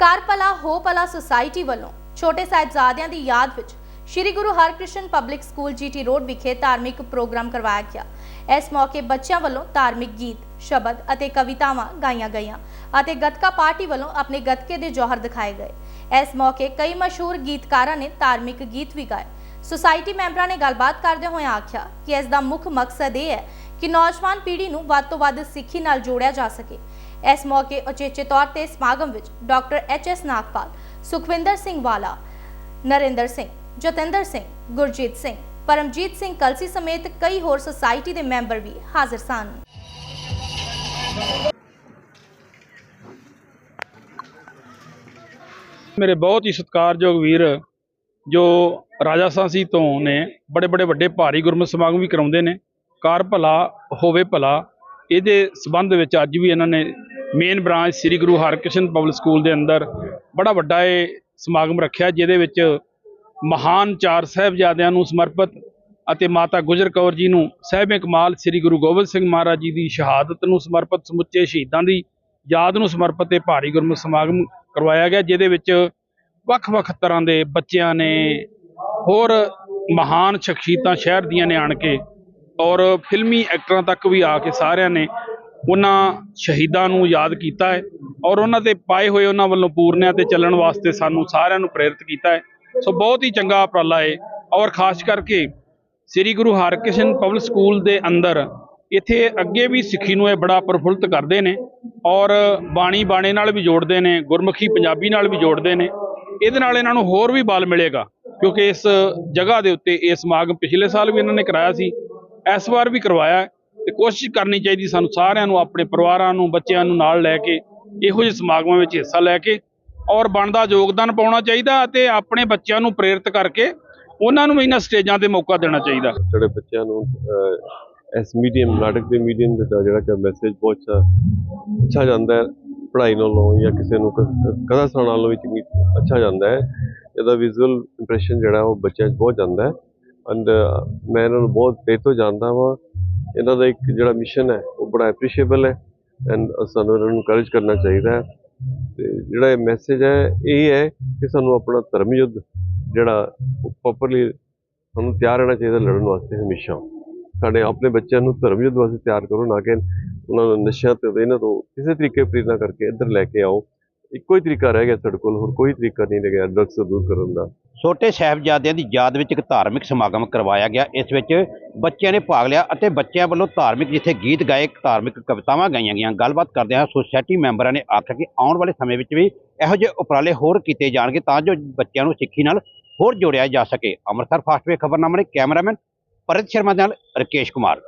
ਕਰ ਭਲਾ ਹੋ ਭਲਾ ਸੁਸਾਇਟੀ ਵੱਲੋਂ ਛੋਟੇ ਸਾਹਿਬਜ਼ਾਦਿਆਂ ਦੀ ਯਾਦ ਵਿੱਚ Shri Guru Harkrishan public school GT road ਵਿਖੇ ਧਾਰਮਿਕ ਪ੍ਰੋਗਰਾਮ ਕਰਵਾਇਆ ਗਿਆ। ਇਸ ਮੌਕੇ ਬੱਚਿਆਂ ਵੱਲੋਂ ਧਾਰਮਿਕ ਗੀਤ, ਸ਼ਬਦ ਅਤੇ ਕਵਿਤਾਵਾਂ ਗਾਈਆਂ ਗਈਆਂ ਅਤੇ ਗੱਤਕਾ ਪਾਰਟੀ ਵੱਲੋਂ ਆਪਣੇ ਗੱਤਕੇ ਦੇ ਜੌਹਰ ਦਿਖਾਏ ਗਏ। ਇਸ ਮੌਕੇ ਕਈ ਮਸ਼ਹੂਰ ਗੀਤਕਾਰਾਂ ਨੇ ਧਾਰਮਿਕ ਗੀਤ ਵੀ ਗਾਏ। ਸੁਸਾਇਟੀ ਮੈਂਬਰਾਂ ਨੇ ਗੱਲਬਾਤ ਕਰਦੇ ਹੋਏ ਆਖਿਆ ਕਿ ਇਸ ਦਾ ਮੁੱਖ ਮਕਸਦ ਇਹ ਹੈ ਕਿ ਨੌਜਵਾਨ ਪੀੜ੍ਹੀ ਨੂੰ ਵੱਧ ਤੋਂ ਵੱਧ ਸਿੱਖੀ ਨਾਲ ਜੋੜਿਆ ਜਾ ਸਕੇ ਇਸ ਮੌਕੇ ਉਚੇਚੇ ਤੌਰ ਤੇ ਸਮਾਗਮ ਵਿੱਚ doctor H S Nagpal, Sukhwinder Singh ਵਾਲਾ, ਨਰਿੰਦਰ ਸਿੰਘ, ਜਤਿੰਦਰ ਸਿੰਘ, ਗੁਰਜੀਤ ਸਿੰਘ, ਪਰਮਜੀਤ ਸਿੰਘ ਕਲਸੀ ਸਮੇਤ ਕਈ ਹੋਰ ਸੁਸਾਇਟੀ ਦੇ ਮੈਂਬਰ ਵੀ ਹਾਜ਼ਰ ਸਨ। ਮੇਰੇ ਬਹੁਤ ਹੀ ਸਤਿਕਾਰਯੋਗ ਵੀਰ, ਜੋ ਰਾਜਾ ਤੋਂ ਨੇ ਬੜੇ ਬੜੇ ਵੱਡੇ ਭਾਰੀ ਗੁਰਮਤਿ ਸਮਾਗਮ ਵੀ ਕਰਾਉਂਦੇ ਨੇ। ਕਾਰ ਭਲਾ ਹੋਵੇ ਭਲਾ, ਇਹਦੇ ਸਬੰਧ ਵਿੱਚ ਅੱਜ ਵੀ ਇਹਨਾਂ ਨੇ main branch Shri Guru Harkrishan public school ਦੇ ਅੰਦਰ ਬੜਾ ਵੱਡਾ ਇਹ ਸਮਾਗਮ ਰੱਖਿਆ, ਜਿਹਦੇ ਵਿੱਚ ਮਹਾਨ ਚਾਰ ਸਾਹਿਬਜ਼ਾਦਿਆਂ ਨੂੰ ਸਮਰਪਿਤ ਅਤੇ ਮਾਤਾ ਗੁਜਰ ਕੌਰ ਜੀ ਨੂੰ ਸਾਹਿਬੇ ਕਮਾਲ ਸ੍ਰੀ ਗੁਰੂ ਗੋਬਿੰਦ ਸਿੰਘ ਮਹਾਰਾਜ ਜੀ ਦੀ ਸ਼ਹਾਦਤ ਨੂੰ ਸਮਰਪਿਤ ਸਮੁੱਚੇ ਸ਼ਹੀਦਾਂ ਦੀ ਯਾਦ ਨੂੰ ਸਮਰਪਿਤ ਇਹ ਭਾਰੀ ਗੁਰਮਤਿ ਸਮਾਗਮ ਕਰਵਾਇਆ ਗਿਆ, ਜਿਹਦੇ ਵਿੱਚ ਵੱਖ-ਵੱਖ ਤਰ੍ਹਾਂ ਦੇ ਬੱਚਿਆਂ ਨੇ ਹੋਰ ਮਹਾਨ ਸ਼ਖਸੀਅਤਾਂ ਸ਼ਹਿਰ ਦੀਆਂ ਨੇ ਆਣ ਕੇ ਔਰ ਫਿਲਮੀ ਐਕਟਰਾਂ ਤੱਕ ਵੀ ਆ ਕੇ ਸਾਰਿਆਂ ਨੇ ਉਹਨਾਂ ਸ਼ਹੀਦਾਂ ਨੂੰ ਯਾਦ ਕੀਤਾ ਹੈ ਔਰ ਉਹਨਾਂ ਤੇ ਪਾਏ ਹੋਏ ਉਹਨਾਂ ਵੱਲੋਂ ਪੂਰਨਿਆਂ ਤੇ ਚੱਲਣ ਵਾਸਤੇ ਸਾਨੂੰ ਸਾਰਿਆਂ ਨੂੰ ਪ੍ਰੇਰਿਤ ਕੀਤਾ ਹੈ। ਸੋ ਬਹੁਤ ਹੀ ਚੰਗਾ ਉਪਰਾਲਾ ਹੈ ਔਰ ਖਾਸ ਕਰਕੇ ਸ੍ਰੀ ਗੁਰੂ ਹਰਕ੍ਰਿਸ਼ਨ ਪਬਲਿਕ ਸਕੂਲ ਦੇ ਅੰਦਰ ਇੱਥੇ ਅੱਗੇ ਵੀ ਸਿੱਖੀ ਨੂੰ ਇਹ ਬੜਾ ਪ੍ਰਫੁੱਲਤ ਕਰਦੇ ਨੇ ਔਰ ਬਾਣੀ ਬਾਣੇ ਨਾਲ ਵੀ ਜੋੜਦੇ ਨੇ, ਗੁਰਮੁਖੀ ਪੰਜਾਬੀ ਨਾਲ ਵੀ ਜੋੜਦੇ ਨੇ। ਇਹਦੇ ਨਾਲ ਇਹਨਾਂ ਨੂੰ ਹੋਰ ਵੀ ਬਲ ਮਿਲੇਗਾ ਕਿਉਂਕਿ ਇਸ ਜਗ੍ਹਾ ਦੇ ਉੱਤੇ ਇਹ ਸਮਾਗਮ ਪਿਛਲੇ ਸਾਲ ਵੀ ਇਹਨਾਂ ਨੇ ਕਰਾਇਆ ਸੀ। ਇਸ ਵਾਰ ਵੀ ਕਰਵਾਇਆ। ਤੇ ਕੋਸ਼ਿਸ਼ ਕਰਨੀ ਚਾਹੀਦੀ ਸਾਨੂੰ ਸਾਰਿਆਂ ਨੂੰ, ਆਪਣੇ ਪਰਿਵਾਰਾਂ ਨੂੰ, ਬੱਚਿਆਂ ਨੂੰ ਨਾਲ ਲੈ ਕੇ, ਇਹੋ ਜਿਹੇ ਸਮਾਗਮਾਂ ਵਿੱਚ ਹਿੱਸਾ ਲੈ ਕੇ ਔਰ ਬਣਦਾ ਯੋਗਦਾਨ ਪਾਉਣਾ ਚਾਹੀਦਾ ਅਤੇ ਆਪਣੇ ਬੱਚਿਆਂ ਨੂੰ ਪ੍ਰੇਰਿਤ ਕਰਕੇ ਉਹਨਾਂ ਨੂੰ ਵੀ ਇਹਨਾਂ ਸਟੇਜਾਂ ਤੇ ਮੌਕਾ ਦੇਣਾ ਚਾਹੀਦਾ। ਜਿਹੜੇ ਬੱਚਿਆਂ ਨੂੰ ਇਸ ਮੀਡੀਅਮ, ਨਾਟਕ ਦੇ ਮੀਡੀਅਮ ਦਾ ਜਿਹੜਾ ਕਿ ਮੈਸੇਜ ਬਹੁਤ ਅੱਛਾ ਜਾਂਦਾ ਹੈ, ਪੜ੍ਹਾਈ ਨਾਲੋਂ ਜਾਂ ਕਿਸੇ ਨੂੰ ਕ- ਕ- ਕਥਾ ਸੁਣਾਉਣ ਨਾਲੋਂ ਵੀ ਅੱਛਾ ਜਾਂਦਾ ਹੈ। ਇਹਦਾ ਵਿਜ਼ੂਅਲ ਇੰਪ੍ਰੈਸ਼ਨ ਜਿਹੜਾ ਉਹ ਬੱਚਿਆਂ 'ਚ ਬਹੁਤ ਜਾਂਦਾ ਹੈ। ਐਂਡ ਮੈਂ ਇਹਨਾਂ ਨੂੰ ਬਹੁਤ ਦੇਰ ਤੋਂ ਜਾਣਦਾ ਵਾਂ ਇਹਨਾਂ ਦਾ ਇੱਕ ਜਿਹੜਾ ਮਿਸ਼ਨ ਹੈ, ਉਹ ਬੜਾ ਐਪਰੀਸ਼ੀਏਬਲ ਹੈ ਐਂਡ ਸਾਨੂੰ ਇਹਨਾਂ ਨੂੰ ਇਨਕਰੇਜ ਕਰਨਾ ਚਾਹੀਦਾ ਹੈ। ਤੇ ਜਿਹੜਾ ਇਹ ਮੈਸੇਜ ਹੈ, ਇਹ ਹੈ ਕਿ ਸਾਨੂੰ ਆਪਣਾ ਧਰਮ ਯੁੱਧ ਜਿਹੜਾ ਉਹ ਪ੍ਰੋਪਰਲੀ ਸਾਨੂੰ ਤਿਆਰ ਰਹਿਣਾ ਚਾਹੀਦਾ ਲੜਨ ਵਾਸਤੇ ਹਮੇਸ਼ਾ। ਸਾਡੇ ਆਪਣੇ ਬੱਚਿਆਂ ਨੂੰ ਧਰਮ ਯੁੱਧ ਵਾਸਤੇ ਤਿਆਰ ਕਰੋ ਨਾ ਕਿ ਉਹਨਾਂ ਨੂੰ ਨਸ਼ਿਆਂ ਤੇ, ਇਹਨਾਂ ਤੋਂ ਕਿਸੇ ਤਰੀਕੇ ਪ੍ਰੇਰਨਾ ਕਰਕੇ ਇੱਧਰ ਲੈ ਕੇ ਆਓ। ਇੱਕੋ ਹੀ ਤਰੀਕਾ ਰਹਿ ਗਿਆ ਸਾਡੇ ਕੋਲ, ਹੋਰ ਕੋਈ ਤਰੀਕਾ ਨਹੀਂ ਰਹਿ ਗਿਆ ਡਰਗਸ ਤੋਂ ਦੂਰ ਕਰਨ ਦਾ। ਛੋਟੇ ਸਾਹਿਬਜ਼ਾਦਿਆਂ ਦੀ ਯਾਦ ਵਿੱਚ ਇੱਕ ਧਾਰਮਿਕ ਸਮਾਗਮ ਕਰਵਾਇਆ ਗਿਆ, ਇਸ ਵਿੱਚ ਬੱਚਿਆਂ ਨੇ ਭਾਗ ਲਿਆ ਅਤੇ ਬੱਚਿਆਂ ਵੱਲੋਂ ਧਾਰਮਿਕ ਜਿੱਥੇ ਗੀਤ ਗਾਏ ਧਾਰਮਿਕ ਕਵਿਤਾਵਾਂ ਗਾਈਆਂ ਗਈਆਂ। ਗੱਲਬਾਤ ਕਰਦੇ ਹਾਂ ਸੁਸਾਇਟੀ ਮੈਂਬਰਾਂ ਨੇ ਆਖਿਆ ਕਿ ਆਉਣ ਵਾਲੇ ਸਮੇਂ ਵਿੱਚ ਵੀ ਇਹੋ ਜਿਹੇ ਉਪਰਾਲੇ ਹੋਰ ਕੀਤੇ ਜਾਣਗੇ ਤਾਂ ਜੋ ਬੱਚਿਆਂ ਨੂੰ ਸਿੱਖੀ ਨਾਲ ਹੋਰ ਜੋੜਿਆ ਜਾ ਸਕੇ। ਅੰਮ੍ਰਿਤਸਰ ਫਾਸਟਵੇ ਖਬਰਨਾਮਾ ਲਈ ਕੈਮਰਾਮੈਨ ਪਰਤ ਸ਼ਰਮਾ ਦੇ ਨਾਲ ਰਕੇਸ਼ ਕੁਮਾਰ।